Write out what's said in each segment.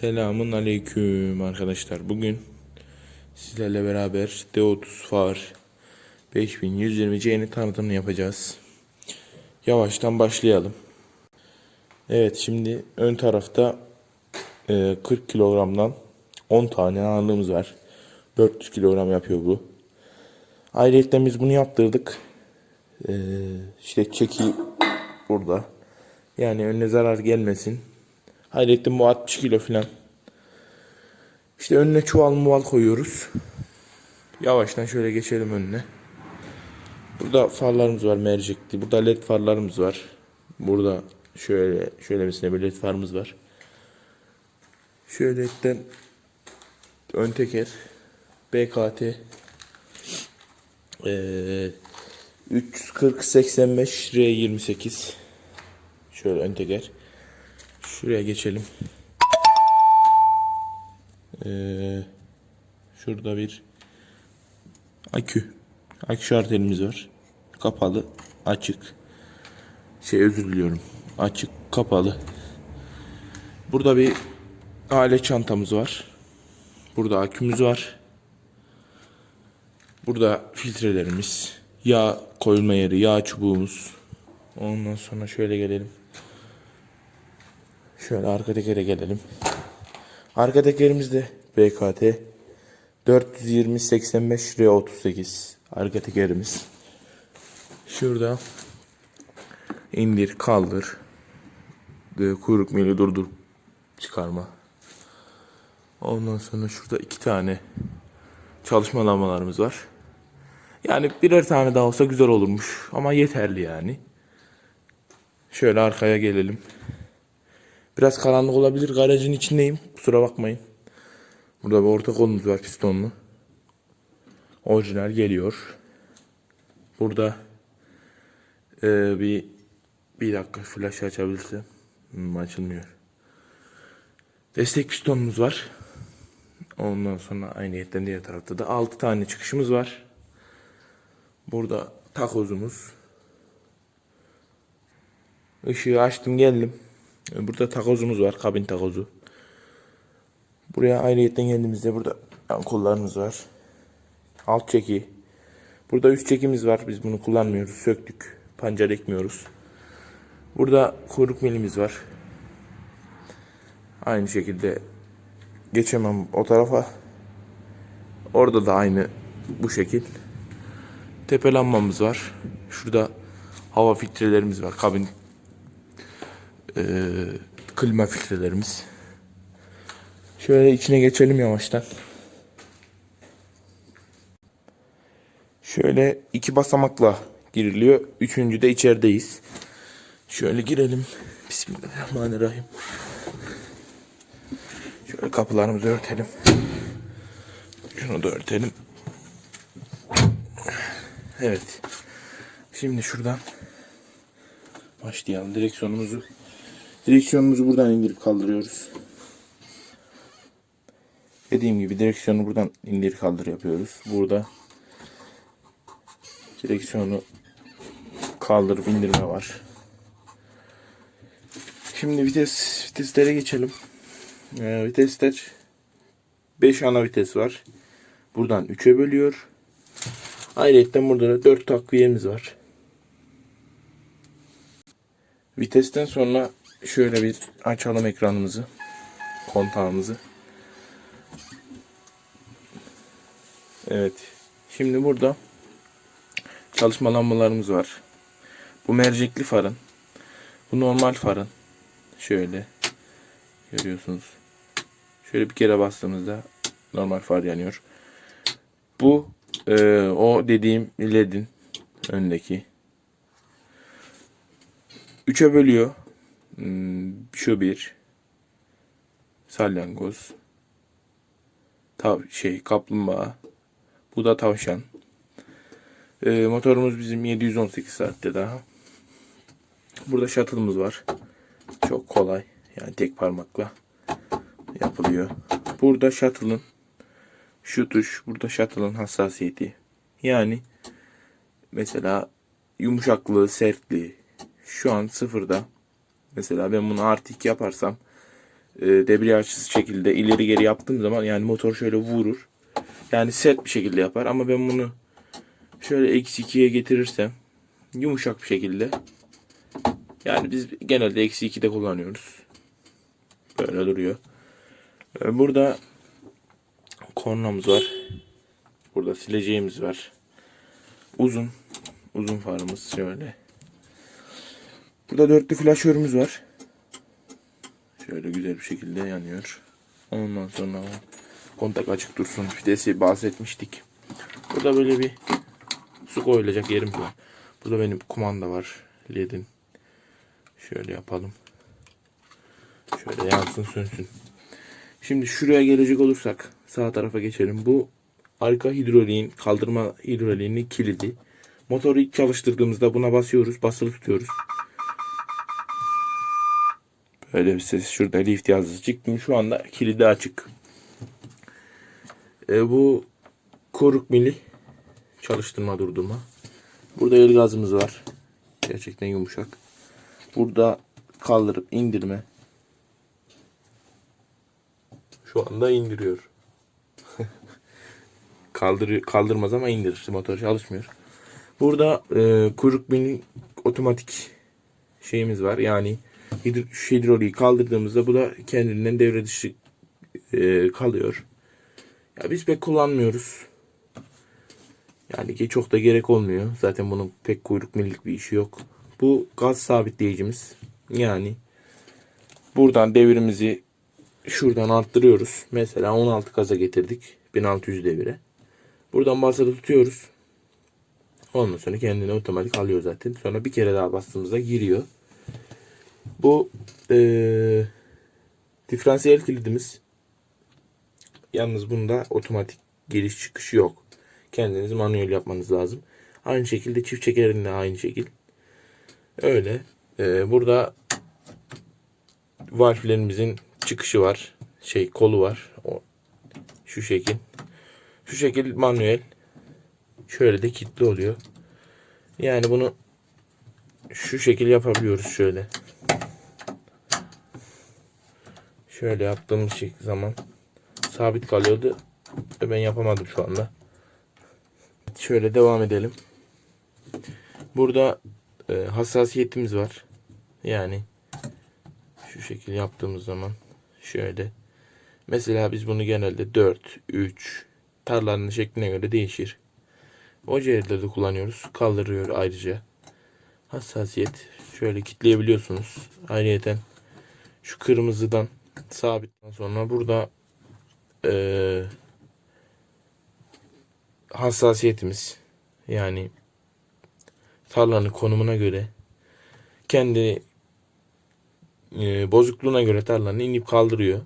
Selamun aleyküm arkadaşlar. Bugün sizlerle beraber D30 Far 5120C'nin tanıtımını yapacağız. Yavaştan başlayalım. Evet şimdi ön tarafta e, 40 kilogramdan 10 tane ağırlığımız var. 400 kilogram yapıyor bu. Ayrıca biz bunu yaptırdık. E, işte çeki burada. Yani önüne zarar gelmesin. Hayrettin bu 60 kilo falan. İşte önüne çuval muval koyuyoruz. Yavaştan şöyle geçelim önüne. Burada farlarımız var mercekli. Burada led farlarımız var. Burada şöyle şöyle mesela bir led farımız var. Şöyle etten ön teker BKT eee 340 85 R28 şöyle ön teker Şuraya geçelim. Ee, şurada bir akü. Akü şartelimiz var. Kapalı, açık. Şey özür diliyorum. Açık, kapalı. Burada bir alet çantamız var. Burada akümüz var. Burada filtrelerimiz, yağ koyulma yeri, yağ çubuğumuz. Ondan sonra şöyle gelelim. Şöyle arka tekere gelelim. Arka tekerimiz de BKT 420 85 R38 arka tekerimiz. Şurada indir kaldır de kuyruk mili durdur çıkarma. Ondan sonra şurada iki tane çalışma lambalarımız var. Yani birer tane daha olsa güzel olurmuş ama yeterli yani. Şöyle arkaya gelelim. Biraz karanlık olabilir. Garajın içindeyim. Kusura bakmayın. Burada bir orta kolumuz var pistonlu. Orijinal geliyor. Burada e, bir bir dakika flash açabilirsem. Hmm, açılmıyor. Destek pistonumuz var. Ondan sonra aynı yetten diğer tarafta da 6 tane çıkışımız var. Burada takozumuz. Işığı açtım geldim. Burada takozumuz var. Kabin takozu. Buraya ayrıyetten geldiğimizde burada kollarımız var. Alt çeki. Burada üst çekimiz var. Biz bunu kullanmıyoruz. Söktük. Pancar ekmiyoruz. Burada kuyruk milimiz var. Aynı şekilde geçemem o tarafa. Orada da aynı bu şekil. Tepe lambamız var. Şurada hava filtrelerimiz var. Kabin e, klima filtrelerimiz. Şöyle içine geçelim yavaştan. Şöyle iki basamakla giriliyor. Üçüncü de içerideyiz. Şöyle girelim. Bismillahirrahmanirrahim. Şöyle kapılarımızı örtelim. Şunu da örtelim. Evet. Şimdi şuradan başlayalım. Direksiyonumuzu Direksiyonumuzu buradan indirip kaldırıyoruz. Dediğim gibi direksiyonu buradan indir kaldır yapıyoruz. Burada direksiyonu kaldırıp indirme var. Şimdi vites viteslere geçelim. Ee, vitesler 5 ana vites var. Buradan 3'e bölüyor. Ayrıca burada da 4 takviyemiz var. Vitesten sonra şöyle bir açalım ekranımızı. Kontağımızı. Evet. Şimdi burada çalışma lambalarımız var. Bu mercekli farın. Bu normal farın. Şöyle. Görüyorsunuz. Şöyle bir kere bastığımızda normal far yanıyor. Bu e, o dediğim ledin öndeki. 3'e bölüyor. Hmm, şu bir. Salyangoz. Tav şey kaplumbağa. Bu da tavşan. Ee, motorumuz bizim 718 saatte daha. Burada shuttle'ımız var. Çok kolay. Yani tek parmakla yapılıyor. Burada shuttle'ın şu tuş, burada shuttle'ın hassasiyeti. Yani mesela yumuşaklığı, sertliği şu an sıfırda. Mesela ben bunu artı 2 yaparsam e, debriyajsız şekilde ileri geri yaptığım zaman yani motor şöyle vurur. Yani sert bir şekilde yapar ama ben bunu şöyle eksi 2'ye getirirsem yumuşak bir şekilde yani biz genelde eksi 2'de kullanıyoruz. Böyle duruyor. Ee, Burada kornamız var. Burada sileceğimiz var. Uzun. Uzun farımız şöyle. Burada dörtlü flaşörümüz var. Şöyle güzel bir şekilde yanıyor. Ondan sonra kontak açık dursun. Fitesi bahsetmiştik. Burada böyle bir su koyulacak yerim var. Burada benim kumanda var. LED'in. Şöyle yapalım. Şöyle yansın sönsün. Şimdi şuraya gelecek olursak sağ tarafa geçelim. Bu arka hidroliğin kaldırma hidroliğinin kilidi. Motoru ilk çalıştırdığımızda buna basıyoruz. Basılı tutuyoruz. Böyle bir ses. Şurada lift yazısı çıktı. Şu anda kilidi açık. E, bu koruk mili çalıştırma durdurma. Burada el gazımız var. Gerçekten yumuşak. Burada kaldırıp indirme. Şu anda indiriyor. Kaldır kaldırmaz ama indirir. Motor çalışmıyor. Burada e, kuyruk mini otomatik şeyimiz var. Yani hidro, hidroliği kaldırdığımızda bu da kendinden devre dışı e, kalıyor. Ya biz pek kullanmıyoruz. Yani ki çok da gerek olmuyor. Zaten bunun pek kuyruk millik bir işi yok. Bu gaz sabitleyicimiz. Yani buradan devrimizi şuradan arttırıyoruz. Mesela 16 gaza getirdik. 1600 devire. Buradan basılı tutuyoruz. Ondan sonra kendini otomatik alıyor zaten. Sonra bir kere daha bastığımızda giriyor. Bu eee diferansiyel kilidimiz. Yalnız bunda otomatik giriş çıkışı yok. Kendiniz manuel yapmanız lazım. Aynı şekilde çift çekerin de aynı şekil. Öyle. Ee, burada valflerimizin çıkışı var. Şey kolu var. O, şu şekil. Şu şekil manuel. Şöyle de kilitli oluyor. Yani bunu şu şekil yapabiliyoruz şöyle. Şöyle yaptığımız şey zaman sabit kalıyordu. Ve ben yapamadım şu anda. Şöyle devam edelim. Burada e, hassasiyetimiz var. Yani şu şekil yaptığımız zaman şöyle. Mesela biz bunu genelde 4, 3 tarlanın şekline göre değişir. Oca yerlerde kullanıyoruz. Kaldırıyor ayrıca. Hassasiyet. Şöyle kitleyebiliyorsunuz. Ayrıyeten şu kırmızıdan sabitten sonra burada eee hassasiyetimiz yani tarlanın konumuna göre kendi e, bozukluğuna göre tarlanın inip kaldırıyor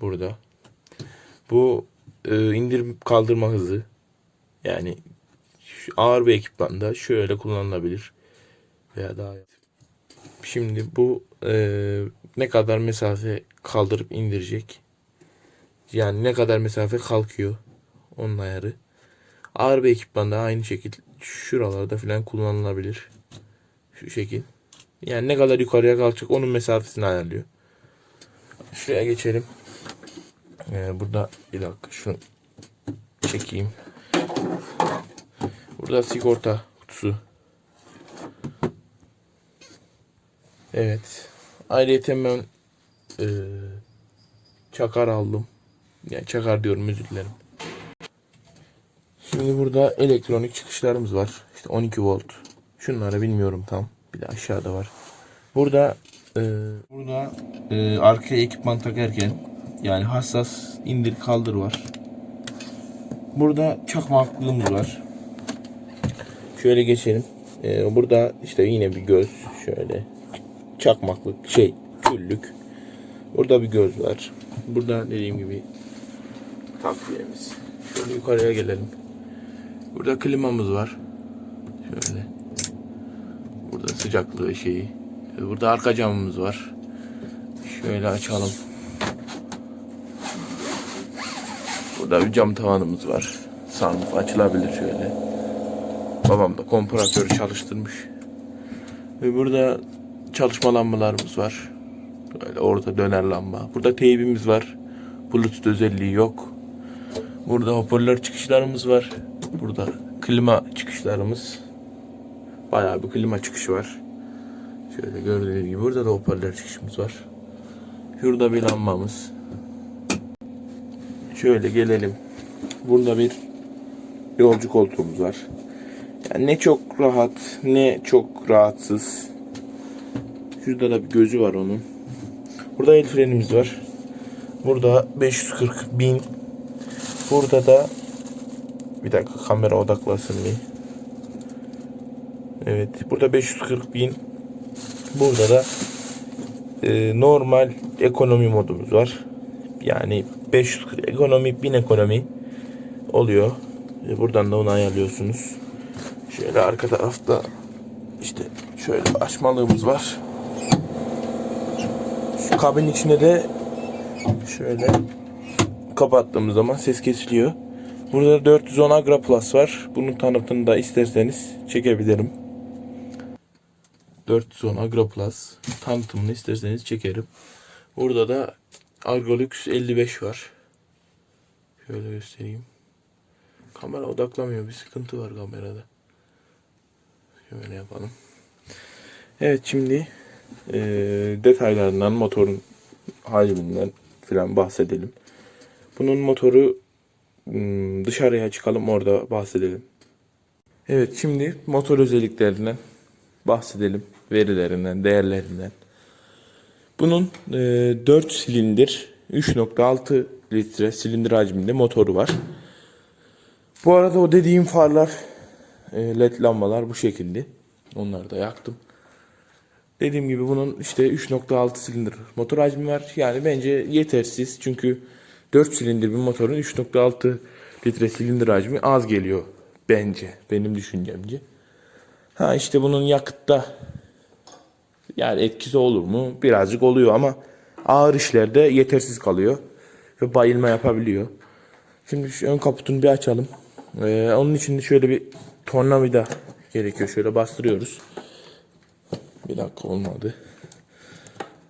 burada. Bu e, indirip kaldırma hızı yani ağır bir ekipmanda şöyle kullanılabilir veya daha Şimdi bu e, ne kadar mesafe kaldırıp indirecek yani ne kadar mesafe kalkıyor onun ayarı. Ağır bir ekipmanda aynı şekil şuralarda falan kullanılabilir. Şu şekil. Yani ne kadar yukarıya kalkacak onun mesafesini ayarlıyor. Şuraya geçelim. Ee, burada bir dakika şunu çekeyim. Burada sigorta kutusu. Evet. Ayrıca ben e, çakar aldım. Yani çakar diyorum özür dilerim. Şimdi burada elektronik çıkışlarımız var. İşte 12 volt. Şunları bilmiyorum tam. Bir de aşağıda var. Burada e, burada e, arkaya ekipman takarken yani hassas indir kaldır var. Burada çakmaklığımız var. Şöyle geçelim. E, burada işte yine bir göz şöyle çakmaklık şey küllük. Burada bir göz var. Burada dediğim gibi takviyemiz. Şöyle yukarıya gelelim. Burada klimamız var. Şöyle. Burada sıcaklığı şeyi. Burada arka camımız var. Şöyle açalım. Burada bir cam tavanımız var. Sunroof açılabilir şöyle. Babam da kompresörü çalıştırmış. Ve burada çalışma lambalarımız var. Böyle orada döner lamba. Burada teybimiz var. Bluetooth özelliği yok. Burada hoparlör çıkışlarımız var. Burada klima çıkışlarımız. Bayağı bir klima çıkışı var. Şöyle gördüğünüz gibi burada da hoparlör çıkışımız var. Şurada bir lambamız. Şöyle gelelim. Burada bir yolcu koltuğumuz var. Yani ne çok rahat ne çok rahatsız. Şurada da bir gözü var onun. Burada el frenimiz var. Burada 540 bin. Burada da bir dakika kamera odaklasın bir. Evet burada 540 bin. Burada da e, normal ekonomi modumuz var. Yani 540 ekonomi 1000 ekonomi oluyor. E, buradan da onu ayarlıyorsunuz. Şöyle arka tarafta işte şöyle açmalığımız var. Kabin içine de şöyle kapattığımız zaman ses kesiliyor. Burada 410 Agra Plus var. Bunun tanıtımını da isterseniz çekebilirim. 410 Agra Plus tanıtımını isterseniz çekerim. Burada da Argolux 55 var. Şöyle göstereyim. Kamera odaklamıyor. Bir sıkıntı var kamerada. Şöyle yapalım. Evet şimdi eee, detaylarından motorun hacminden filan bahsedelim. Bunun motoru hmm, dışarıya çıkalım orada bahsedelim. Evet şimdi motor özelliklerinden bahsedelim. Verilerinden, değerlerinden. Bunun e, 4 silindir 3.6 litre silindir hacminde motoru var. Bu arada o dediğim farlar e, led lambalar bu şekilde. Onları da yaktım. Dediğim gibi bunun işte 3.6 silindir motor hacmi var. Yani bence yetersiz. Çünkü 4 silindir bir motorun 3.6 litre silindir hacmi az geliyor. Bence. Benim düşüncemce. Ha işte bunun yakıtta yani etkisi olur mu? Birazcık oluyor ama ağır işlerde yetersiz kalıyor. Ve bayılma yapabiliyor. Şimdi şu ön kaputunu bir açalım. Ee, onun için de şöyle bir tornavida gerekiyor. Şöyle bastırıyoruz. Bir dakika olmadı.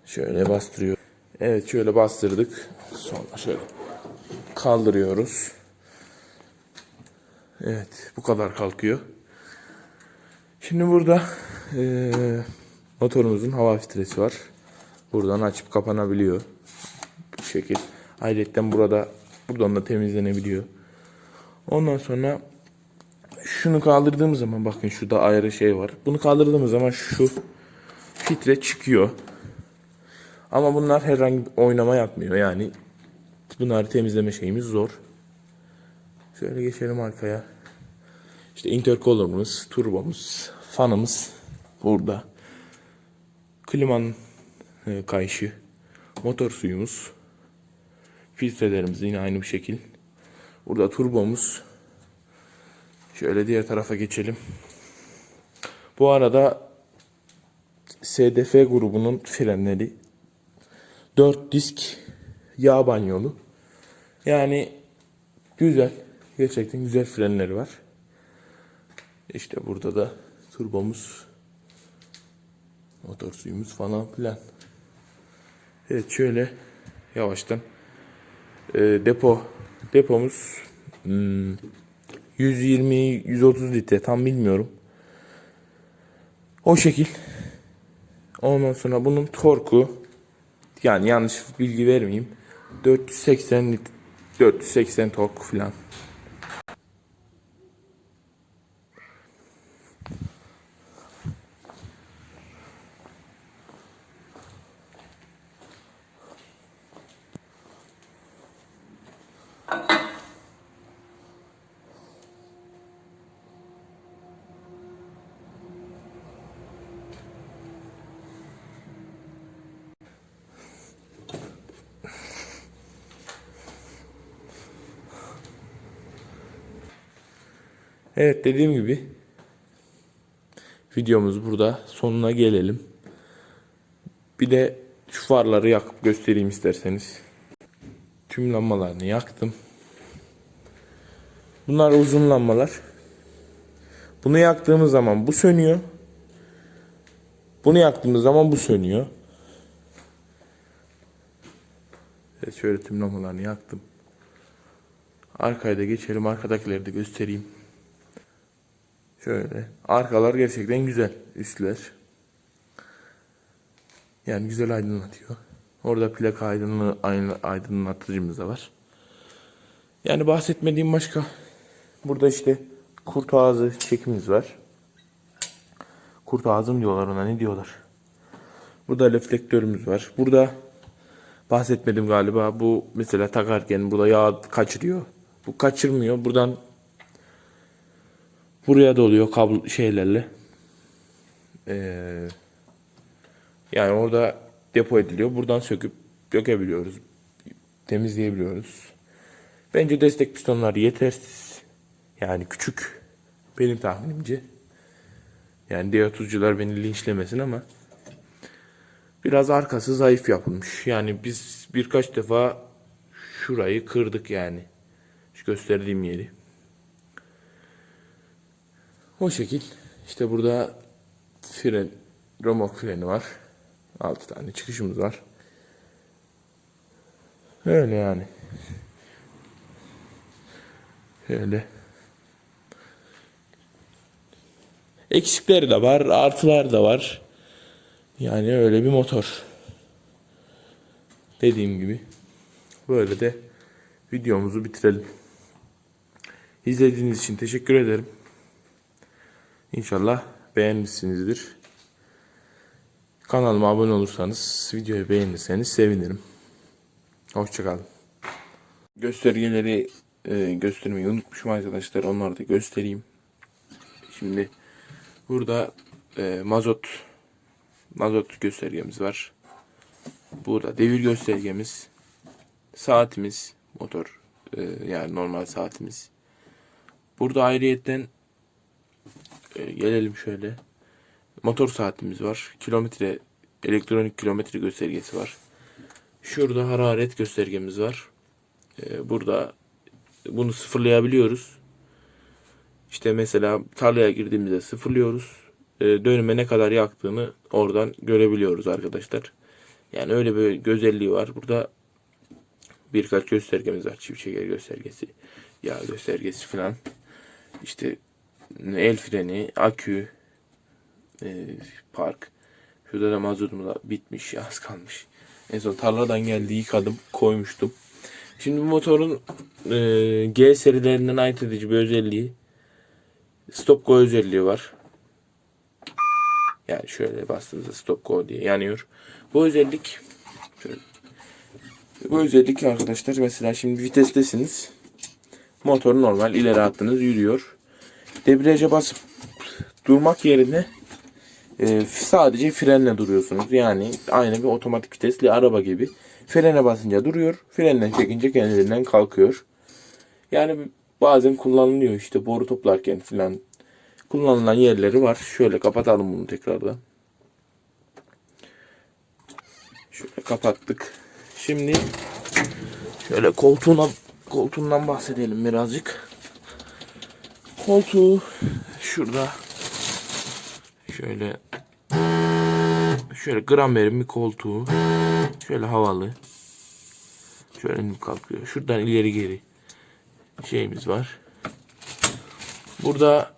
Şöyle bastırıyor. Evet şöyle bastırdık. Sonra şöyle kaldırıyoruz. Evet bu kadar kalkıyor. Şimdi burada eee, motorumuzun hava filtresi var. Buradan açıp kapanabiliyor. Bu şekil. Ayrıca burada buradan da temizlenebiliyor. Ondan sonra şunu kaldırdığımız zaman bakın şurada ayrı şey var. Bunu kaldırdığımız zaman şu filtre çıkıyor. Ama bunlar herhangi bir oynama yapmıyor. Yani bunları temizleme şeyimiz zor. Şöyle geçelim arkaya. İşte intercooler'ımız, turbomuz, fanımız burada. Klimanın e, kayışı, motor suyumuz, filtrelerimiz yine aynı bir şekil. Burada turbomuz. Şöyle diğer tarafa geçelim. Bu arada SDF grubunun frenleri 4 disk yağ banyolu. Yani güzel. Gerçekten güzel frenleri var. İşte burada da turbomuz, motor suyumuz falan filan. Evet şöyle yavaştan e, depo depomuz hmm, 120-130 litre tam bilmiyorum. O şekil. Ondan sonra bunun torku yani yanlış bilgi vermeyeyim. 480 lit 480 tork falan. Evet dediğim gibi videomuz burada sonuna gelelim. Bir de şu farları yakıp göstereyim isterseniz. Tüm lambalarını yaktım. Bunlar uzun lambalar. Bunu yaktığımız zaman bu sönüyor. Bunu yaktığımız zaman bu sönüyor. Evet, şöyle tüm lambalarını yaktım. Arkaya da geçelim. Arkadakileri de göstereyim. Şöyle. Arkalar gerçekten güzel. Üstler. Yani güzel aydınlatıyor. Orada plaka aydınlı, aynı aydınlatıcımız da var. Yani bahsetmediğim başka. Burada işte kurt ağzı çekimiz var. Kurt ağzı mı diyorlar ona ne diyorlar. Burada reflektörümüz var. Burada bahsetmedim galiba. Bu mesela takarken burada yağ kaçırıyor. Bu kaçırmıyor. Buradan buraya doluyor kablo şeylerle. Ee, yani orada depo ediliyor. Buradan söküp dökebiliyoruz. Temizleyebiliyoruz. Bence destek pistonları yetersiz. Yani küçük. Benim tahminimce. Yani diğer tuzcular beni linçlemesin ama biraz arkası zayıf yapılmış. Yani biz birkaç defa şurayı kırdık yani. Şu gösterdiğim yeri. O şekil. İşte burada fren, remork freni var. 6 tane çıkışımız var. Öyle yani. Öyle. Eksikleri de var, artılar da var. Yani öyle bir motor. Dediğim gibi. Böyle de videomuzu bitirelim. İzlediğiniz için teşekkür ederim. İnşallah beğenmişsinizdir. Kanalıma abone olursanız, videoyu beğenirseniz sevinirim. Hoşçakalın. Göstergeleri e, göstermeyi unutmuşum arkadaşlar. Onları da göstereyim. Şimdi burada e, mazot mazot göstergemiz var. Burada devir göstergemiz, saatimiz, motor e, yani normal saatimiz. Burada ayrıyetten e, gelelim şöyle. Motor saatimiz var. Kilometre elektronik kilometre göstergesi var. Şurada hararet göstergemiz var. E, burada bunu sıfırlayabiliyoruz. İşte mesela tarlaya girdiğimizde sıfırlıyoruz. E, dönüme ne kadar yaktığını oradan görebiliyoruz arkadaşlar. Yani öyle bir özelliği var. Burada birkaç göstergemiz var. Çift çeker göstergesi, yağ göstergesi falan. İşte el freni, akü, e, park. Şurada da mazotum bitmiş, az kalmış. En son tarladan geldi, yıkadım, koymuştum. Şimdi bu motorun e, G serilerinden ayırt edici bir özelliği stop go özelliği var. Yani şöyle bastığınızda stop go diye yanıyor. Bu özellik şöyle, bu özellik arkadaşlar mesela şimdi vitestesiniz. Motor normal ileri attınız yürüyor. Debriyaja basıp durmak yerine e, sadece frenle duruyorsunuz. Yani aynı bir otomatik vitesli araba gibi. Frene basınca duruyor. Frenle çekince kendiliğinden kalkıyor. Yani bazen kullanılıyor işte boru toplarken filan kullanılan yerleri var. Şöyle kapatalım bunu tekrardan. Şöyle kapattık. Şimdi şöyle koltuğuna koltuğundan bahsedelim birazcık. Koltuğu şurada şöyle şöyle gram bir koltuğu şöyle havalı şöyle kalkıyor. Şuradan ileri geri şeyimiz var. Burada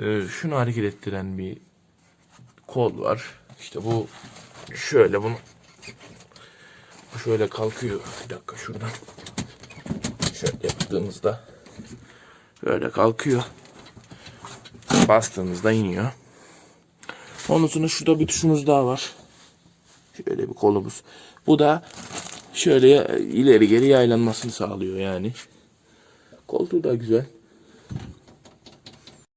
e, şunu hareket ettiren bir kol var. İşte bu şöyle bunu bu şöyle kalkıyor. Bir dakika şuradan şöyle yaptığımızda böyle kalkıyor. Bastığımızda iniyor. Onun sonra şurada bir tuşumuz daha var. Şöyle bir kolumuz. Bu da şöyle ileri geri yaylanmasını sağlıyor yani. Koltuğu da güzel.